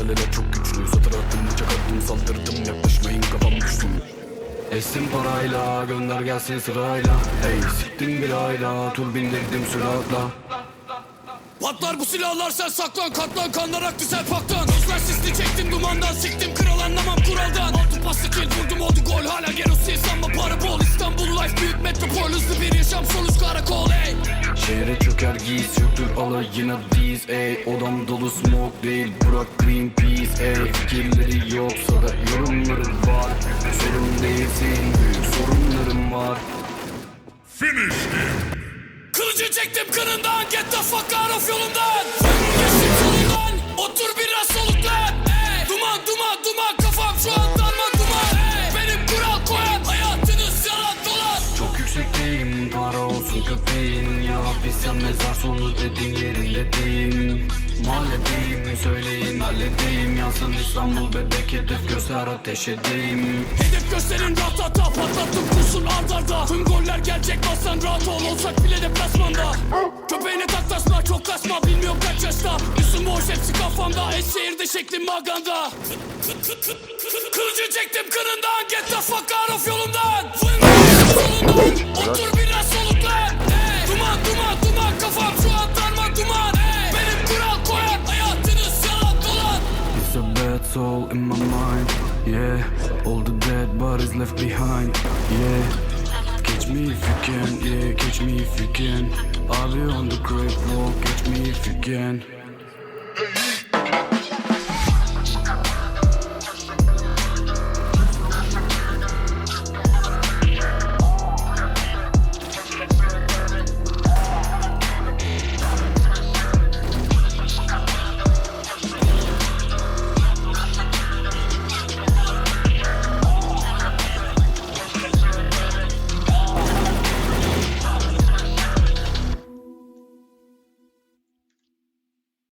Şelaleler çok güçlü. Satır attım bıçak attım saldırdım. Yaklaşmayın kafam güçlü Estim parayla gönder gelsin sırayla. Hey siktim bir ayla tur bindirdim Patlar bu silahlar sen saklan katlan kanlar aktı sen paktan. Gözler sisli çektim dumandan siktim kral anlamam kuraldan. Altı paslı kill vurdum oldu gol hala gerosi sanma para bol. İstanbul life büyük metropol hızlı bir yaşam soluz karakol ey Şehre çöker giyiz yoktur alayına diz ey. Odam dolu smoke değil bırak Greenpeace ey. Fikirleri yoksa da yorumları var. Sorun değilsin büyük sorunlarım var. Kılıcı çektim kınından Get the fuck out of yolundan Geçtim solundan Otur biraz soluklan Ey, Duman duman duman Kafam şu an darma duman. Ey, Benim kural koyan Hayatınız yalan dolan Çok yüksekteyim para olsun köpeğin Hapisten mezar sonu dediğin yerinde değil. Mahalledeyim söyleyin halledeyim. Yansın İstanbul bebek hedef göster ateş edeyim. Hedef gösterin ratata Patlattım kurşun ard arda. Tüm goller gelecek basan rahat ol. Olsak bile deplasmanda. Köpeğine tak tasma çok kasma. Bilmiyorum kaç yaşta. Üstüm boş hepsi kafamda. Eskişehir'de şeklim maganda. Kılıcı çektim kınından Get the fuck out of yolumdan. Solundan Otur a bad soul in my mind Yeah. All the dead bodies left behind Yeah. Catch me if you can Yeah catch me if you can. I'll be on the great wall Catch me if you can